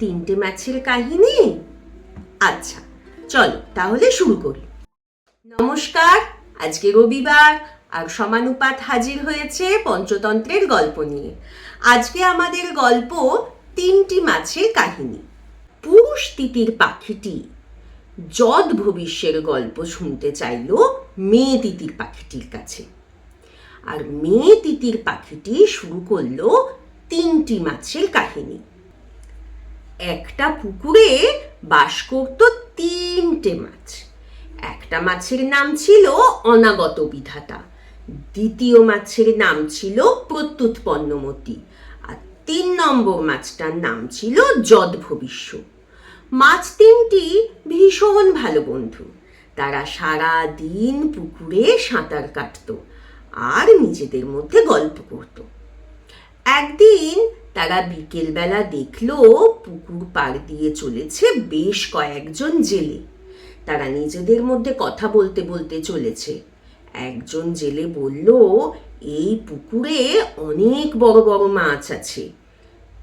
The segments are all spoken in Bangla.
তিনটে মাছের গল্পটা কাহিনী? আচ্ছা চলো তাহলে শুরু করি। নমস্কার, আজকে রবিবার আর সমানুপাত হাজির হয়েছে পঞ্চতন্ত্রের গল্প নিয়ে। আজকে আমাদের গল্প তিনটি মাছের কাহিনী। পুরুষ তিতির পাখিটি যদ ভবিষ্যের গল্প শুনতে চাইল মেয়ে তিতির পাখিটির কাছে। আর মেয়ে তিতির পাখিটি শুরু করল তিনটি মাছের কাহিনী। একটা পুকুরে বাস করত তিনটে মাছ। একটা মাছের নাম ছিল অনাগত বিধাতা। দ্বিতীয় মাছের নাম ছিল প্রত্যুৎপন্নমতি। আর তিন নম্বর মাছটার নাম ছিল যদ ভবিষ্য মাছ তিনটি ভীষণ ভালো বন্ধু। তারা সারা দিন পুকুরে সাঁতার কাটতো। আর নিজেদের মধ্যে গল্প করতো। একদিন তারা বিকেলবেলা দেখল পুকুর পাড় দিয়ে চলেছে বেশ কয়েকজন জেলে। তারা নিজেদের মধ্যে কথা বলতে বলতে চলেছে। একজন জেলে বলল, এই পুকুরে অনেক বড় বড় মাছ আছে।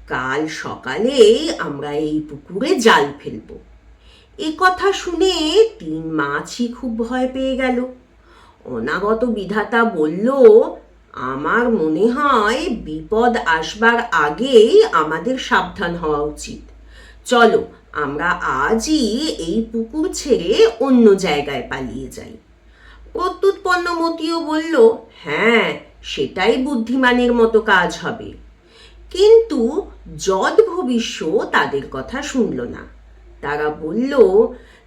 কাল সকালে আমরা এই পুকুরে জাল ফেলব। এ কথা শুনে তিন মাছই খুব ভয় পেয়ে গেল। অনাগত বিধাতা বলল, আমার মনে হয় বিপদ আসবার আগেই আমাদের সাবধান হওয়া উচিত। চলো, আমরা আজই এই পুকুর ছেড়ে অন্য জায়গায় পালিয়ে যাই। প্রত্যুৎপন্নমতিও বলল হ্যাঁ সেটাই বুদ্ধিমানের মতো কাজ হবে। কিন্তু যদ ভবিষ্য তাদের কথা শুনল না। তারা বলল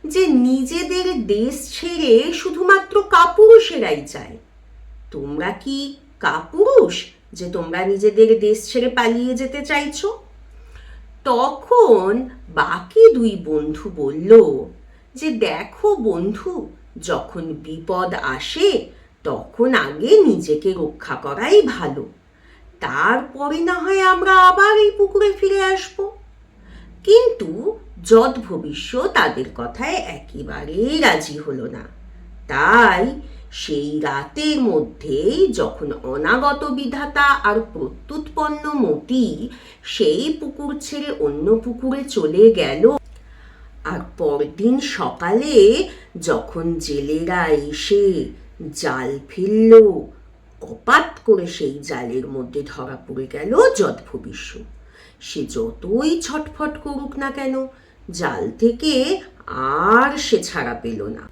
যে নিজেদের দেশ ছেড়ে শুধুমাত্র কাপুরুষেরাই চায়। তোমরা কি কাপুরুষ যে তোমরা নিজেদের দেশ ছেড়ে পালিয়ে যেতে চাইছো? তখন বাকি দুই বন্ধু বলল যে দেখো বন্ধু, যখন বিপদ আসে তখন আগে নিজেকে রক্ষা করাই ভালো। তারপরে না হয় আমরা আবার এই পুকুরে ফিরে আসব। কিন্তু যদ ভবিষ্য তাদের কথায় একেবারেই রাজি হলো না। তাই সেই রাতের মধ্যেই যখন অনাগত বিধাতা আর প্রত্যুৎপন্ন মতি সেই পুকুর ছেড়ে অন্য পুকুরে চলে গেল, আর পরদিন সকালে যখন জেলেরা এসে জাল ফেলল অপাত করে সেই জালের মধ্যে ধরা পড়ে গেল যদ ভবিষ্য। সে যতই ছটফট করুক না কেন, জাল থেকে আর সে ছাড়া পেল না।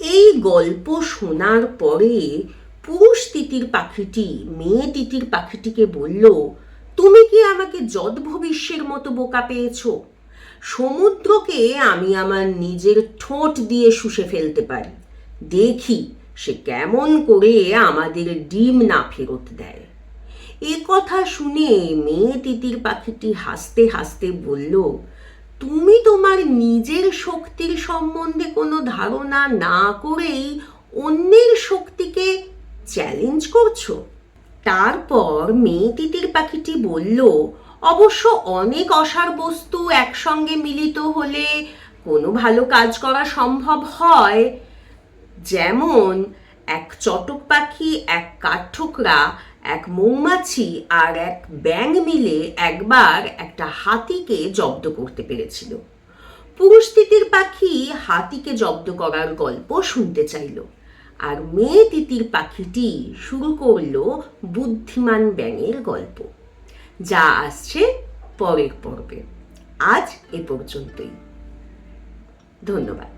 এই গল্প শোনার পরে পুরুষ তিতির পাখিটি, মেয়ে তিতির পাখিটিকে বলল, তুমি কি আমাকে যদ ভবিষ্যের মতো বোকা পেয়েছ? সমুদ্রকে আমি আমার নিজের ঠোঁট দিয়ে শুষে ফেলতে পারি। দেখি সে কেমন করে আমাদের ডিম না ফেরত দেয়। এ কথা শুনে মেয়ে তিতির পাখিটি হাসতে হাসতে বলল, তুমি তোমার নিজের শক্তির সম্বন্ধে কোনো ধারণা না করেই অন্যের শক্তিকে চ্যালেঞ্জ করছ? তারপর মেয়ে তিতির পাখিটি বলল, অবশ্য অনেক অসার বস্তু একসঙ্গে মিলিত হলে কোনো ভালো কাজ করা সম্ভব হয়। যেমন, এক চটক পাখি, এক কাঠঠোকরা এক মৌমাছি আর এক ব্যাঙ মিলে একবার একটা হাতিকে জব্দ করতে পেরেছিল। পুরুষ তিতির পাখি হাতিকে জব্দ করার গল্প শুনতে চাইল আর মেয়ে তিতির পাখিটি শুরু করল বুদ্ধিমান ব্যাঙের গল্প। যা আসছে পরের পর্বে। আজ এ পর্যন্তই। ধন্যবাদ।